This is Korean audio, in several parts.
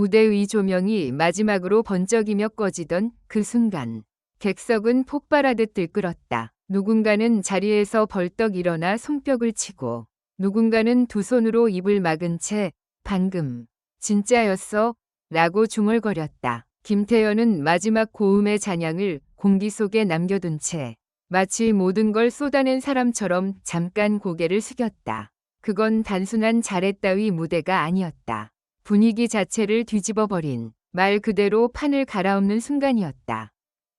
무대 위 조명이 마지막으로 번쩍이며 꺼지던 그 순간 객석은 폭발하듯 들끓었다. 누군가는 자리에서 벌떡 일어나 손뼉을 치고 누군가는 두 손으로 입을 막은 채 방금 진짜였어 라고 중얼거렸다. 김태현은 마지막 고음의 잔향을 공기 속에 남겨둔 채 마치 모든 걸 쏟아낸 사람처럼 잠깐 고개를 숙였다. 그건 단순한 잘했 따위 무대가 아니었다. 분위기 자체를 뒤집어 버린 말 그대로 판을 갈아엎는 순간이었다.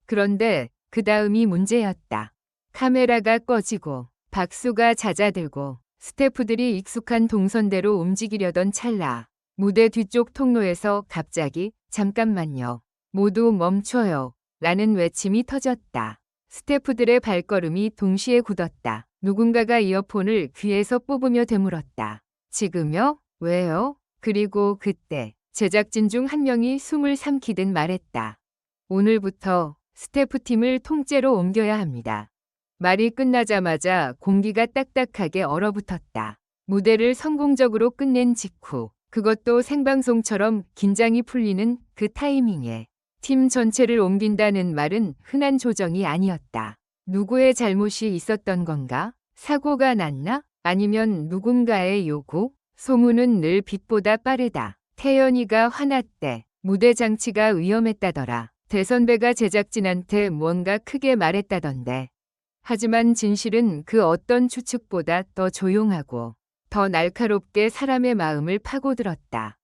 그런데 그 다음이 문제였다. 카메라가 꺼지고 박수가 잦아들고 스태프들이 익숙한 동선대로 움직이려던 찰나 무대 뒤쪽 통로에서 갑자기 잠깐만요. 모두 멈춰요. 라는 외침이 터졌다. 스태프들의 발걸음이 동시에 굳었다. 누군가가 이어폰을 귀에서 뽑으며 되물었다. 지금요? 왜요? 그리고 그때 제작진 중 한 명이 숨을 삼키듯 말했다. 오늘부터 스태프팀을 통째로 옮겨야 합니다. 말이 끝나자마자 공기가 딱딱하게 얼어붙었다. 무대를 성공적으로 끝낸 직후 그것도 생방송처럼 긴장이 풀리는 그 타이밍에 팀 전체를 옮긴다는 말은 흔한 조정이 아니었다. 누구의 잘못이 있었던 건가? 사고가 났나? 아니면 누군가의 요구? 소문은 늘 빛보다 빠르다. 태연이가 화났대. 무대 장치가 위험했다더라. 대선배가 제작진한테 뭔가 크게 말했다던데. 하지만 진실은 그 어떤 추측보다 더 조용하고 더 날카롭게 사람의 마음을 파고들었다.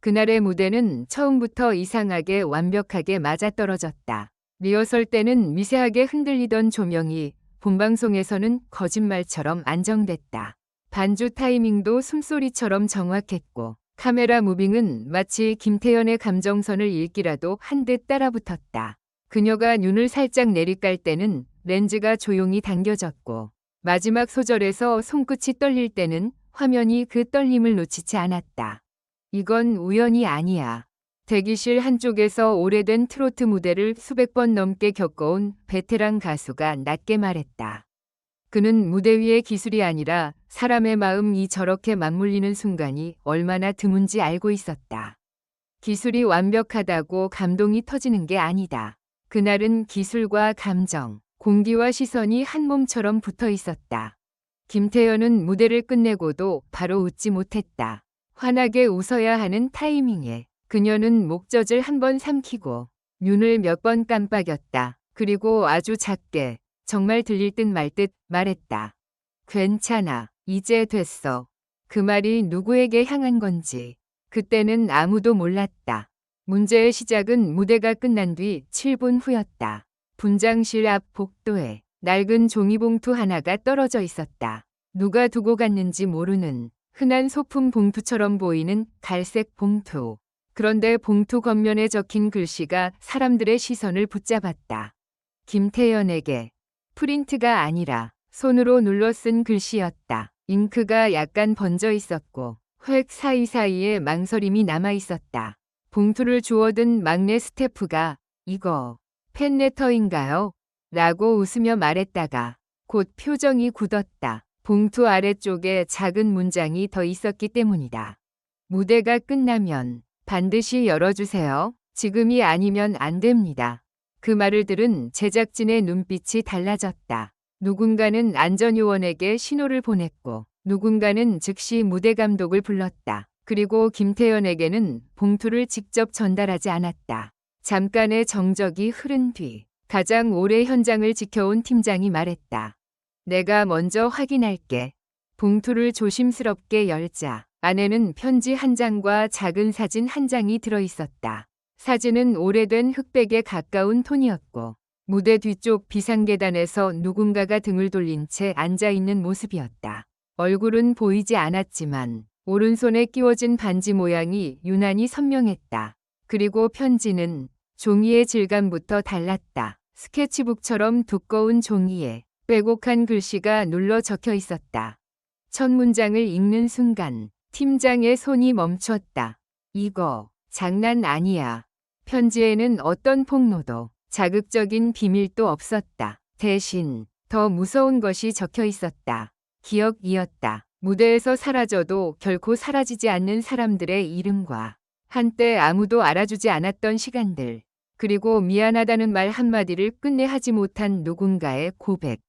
그날의 무대는 처음부터 이상하게 완벽하게 맞아떨어졌다. 리허설 때는 미세하게 흔들리던 조명이 본방송에서는 거짓말처럼 안정됐다. 반주 타이밍도 숨소리처럼 정확했고 카메라 무빙은 마치 김태연의 감정선을 읽기라도 한 듯 따라붙었다. 그녀가 눈을 살짝 내리깔 때는 렌즈가 조용히 당겨졌고 마지막 소절에서 손끝이 떨릴 때는 화면이 그 떨림을 놓치지 않았다. 이건 우연이 아니야. 대기실 한쪽에서 오래된 트로트 무대를 수백 번 넘게 겪어온 베테랑 가수가 낮게 말했다. 그는 무대 위의 기술이 아니라 사람의 마음이 저렇게 맞물리는 순간이 얼마나 드문지 알고 있었다. 기술이 완벽하다고 감동이 터지는 게 아니다. 그날은 기술과 감정, 공기와 시선이 한 몸처럼 붙어 있었다. 김태현은 무대를 끝내고도 바로 웃지 못했다. 환하게 웃어야 하는 타이밍에 그녀는 목젖을 한 번 삼키고 눈을 몇 번 깜빡였다. 그리고 아주 작게 정말 들릴 듯말듯 말했다. 괜찮아. 이제 됐어. 그 말이 누구에게 향한 건지 그때는 아무도 몰랐다. 문제의 시작은 무대가 끝난 뒤 7분 후였다. 분장실 앞 복도에 낡은 종이봉투 하나가 떨어져 있었다. 누가 두고 갔는지 모르는 흔한 소품 봉투처럼 보이는 갈색 봉투. 그런데 봉투 겉면에 적힌 글씨가 사람들의 시선을 붙잡았다. 김태연에게 프린트가 아니라 손으로 눌러 쓴 글씨였다. 잉크가 약간 번져 있었고 획 사이사이에 망설임이 남아 있었다. 봉투를 주워든 막내 스태프가 이거 팬레터인가요? 라고 웃으며 말했다가 곧 표정이 굳었다. 봉투 아래쪽에 작은 문장이 더 있었기 때문이다. 무대가 끝나면 반드시 열어주세요. 지금이 아니면 안 됩니다. 그 말을 들은 제작진의 눈빛이 달라졌다. 누군가는 안전요원에게 신호를 보냈고 누군가는 즉시 무대 감독을 불렀다. 그리고 김태연에게는 봉투를 직접 전달하지 않았다. 잠깐의 정적이 흐른 뒤 가장 오래 현장을 지켜온 팀장이 말했다. 내가 먼저 확인할게. 봉투를 조심스럽게 열자 안에는 편지 한 장과 작은 사진 한 장이 들어 있었다. 사진은 오래된 흑백에 가까운 톤이었고 무대 뒤쪽 비상계단에서 누군가가 등을 돌린 채 앉아 있는 모습이었다. 얼굴은 보이지 않았지만 오른손에 끼워진 반지 모양이 유난히 선명했다. 그리고 편지는 종이의 질감부터 달랐다. 스케치북처럼 두꺼운 종이에 빼곡한 글씨가 눌러 적혀 있었다. 첫 문장을 읽는 순간 팀장의 손이 멈췄다. 이거 장난 아니야. 편지에는 어떤 폭로도 자극적인 비밀도 없었다. 대신 더 무서운 것이 적혀 있었다. 기억이었다. 무대에서 사라져도 결코 사라지지 않는 사람들의 이름과 한때 아무도 알아주지 않았던 시간들. 그리고 미안하다는 말 한마디를 끝내 하지 못한 누군가의 고백.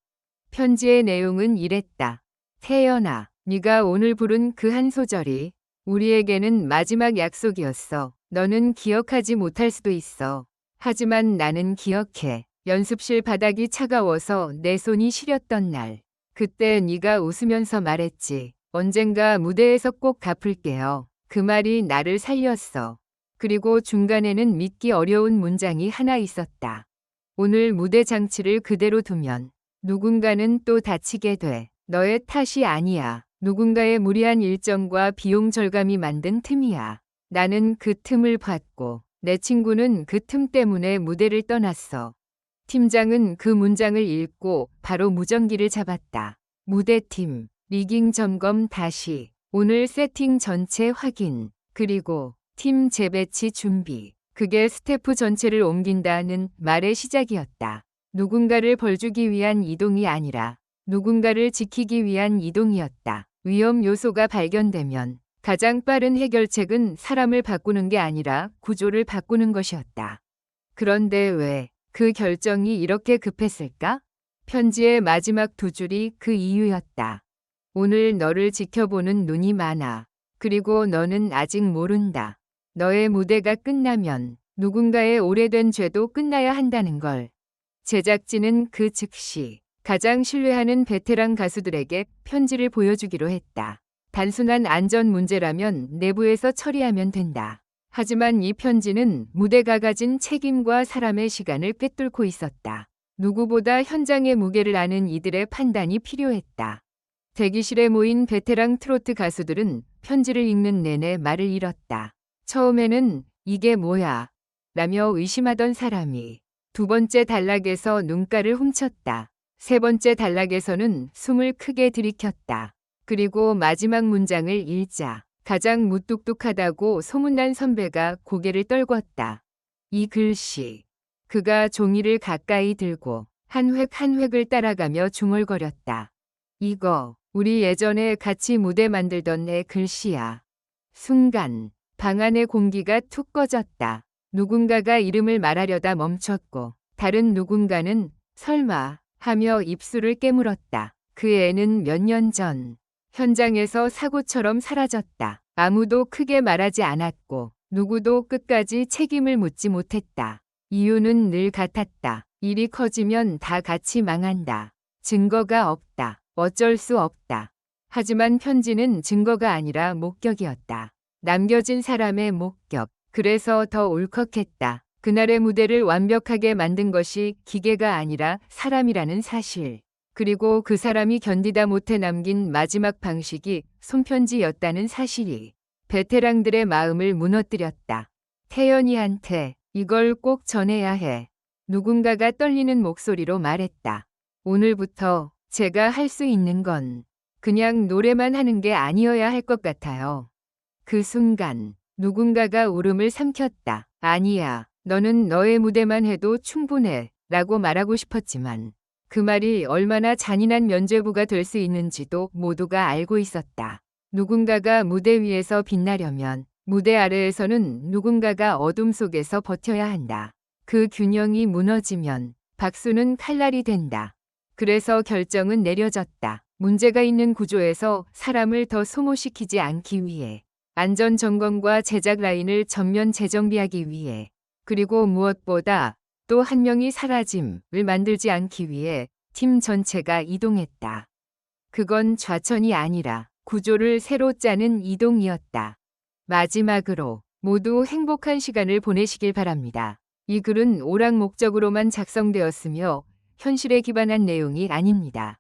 편지의 내용은 이랬다. 태연아, 네가 오늘 부른 그 한 소절이 우리에게는 마지막 약속이었어. 너는 기억하지 못할 수도 있어. 하지만 나는 기억해. 연습실 바닥이 차가워서 내 손이 시렸던 날. 그때 네가 웃으면서 말했지. 언젠가 무대에서 꼭 갚을게요. 그 말이 나를 살렸어. 그리고 중간에는 믿기 어려운 문장이 하나 있었다. 오늘 무대 장치를 그대로 두면 누군가는 또 다치게 돼. 너의 탓이 아니야. 누군가의 무리한 일정과 비용 절감이 만든 틈이야. 나는 그 틈을 봤고 내 친구는 그 틈 때문에 무대를 떠났어. 팀장은 그 문장을 읽고 바로 무전기를 잡았다. 무대팀, 리깅 점검 다시, 오늘 세팅 전체 확인, 그리고 팀 재배치 준비. 그게 스태프 전체를 옮긴다는 말의 시작이었다. 누군가를 벌주기 위한 이동이 아니라 누군가를 지키기 위한 이동이었다. 위험 요소가 발견되면 가장 빠른 해결책은 사람을 바꾸는 게 아니라 구조를 바꾸는 것이었다. 그런데 왜 그 결정이 이렇게 급했을까? 편지의 마지막 두 줄이 그 이유였다. 오늘 너를 지켜보는 눈이 많아. 그리고 너는 아직 모른다. 너의 무대가 끝나면 누군가의 오래된 죄도 끝나야 한다는 걸. 제작진은 그 즉시 가장 신뢰하는 베테랑 가수들에게 편지를 보여주기로 했다. 단순한 안전 문제라면 내부에서 처리하면 된다. 하지만 이 편지는 무대가 가진 책임과 사람의 시간을 꿰뚫고 있었다. 누구보다 현장의 무게를 아는 이들의 판단이 필요했다. 대기실에 모인 베테랑 트로트 가수들은 편지를 읽는 내내 말을 잃었다. 처음에는 이게 뭐야? 라며 의심하던 사람이 두 번째 단락에서 눈가를 훔쳤다. 세 번째 단락에서는 숨을 크게 들이켰다. 그리고 마지막 문장을 읽자 가장 무뚝뚝하다고 소문난 선배가 고개를 떨궜다. 이 글씨. 그가 종이를 가까이 들고 한 획 한 획을 따라가며 중얼거렸다. 이거 우리 예전에 같이 무대 만들던 애 글씨야. 순간 방 안의 공기가 툭 꺼졌다. 누군가가 이름을 말하려다 멈췄고 다른 누군가는 설마 하며 입술을 깨물었다. 그 애는 몇 년 전 현장에서 사고처럼 사라졌다. 아무도 크게 말하지 않았고 누구도 끝까지 책임을 묻지 못했다. 이유는 늘 같았다. 일이 커지면 다 같이 망한다. 증거가 없다. 어쩔 수 없다. 하지만 편지는 증거가 아니라 목격이었다. 남겨진 사람의 목격. 그래서 더 울컥했다. 그날의 무대를 완벽하게 만든 것이 기계가 아니라 사람이라는 사실. 그리고 그 사람이 견디다 못해 남긴 마지막 방식이 손편지였다는 사실이 베테랑들의 마음을 무너뜨렸다. 태연이한테 이걸 꼭 전해야 해. 누군가가 떨리는 목소리로 말했다. 오늘부터 제가 할 수 있는 건 그냥 노래만 하는 게 아니어야 할 것 같아요. 그 순간 누군가가 울음을 삼켰다. 아니야. 너는 너의 무대만 해도 충분해. 라고 말하고 싶었지만 그 말이 얼마나 잔인한 면죄부가 될 수 있는지도 모두가 알고 있었다. 누군가가 무대 위에서 빛나려면 무대 아래에서는 누군가가 어둠 속에서 버텨야 한다. 그 균형이 무너지면 박수는 칼날이 된다. 그래서 결정은 내려졌다. 문제가 있는 구조에서 사람을 더 소모시키지 않기 위해 안전 점검과 제작 라인을 전면 재정비하기 위해 그리고 무엇보다 또 한 명이 사라짐을 만들지 않기 위해 팀 전체가 이동했다. 그건 좌천이 아니라 구조를 새로 짜는 이동이었다. 마지막으로 모두 행복한 시간을 보내시길 바랍니다. 이 글은 오락 목적으로만 작성되었으며 현실에 기반한 내용이 아닙니다.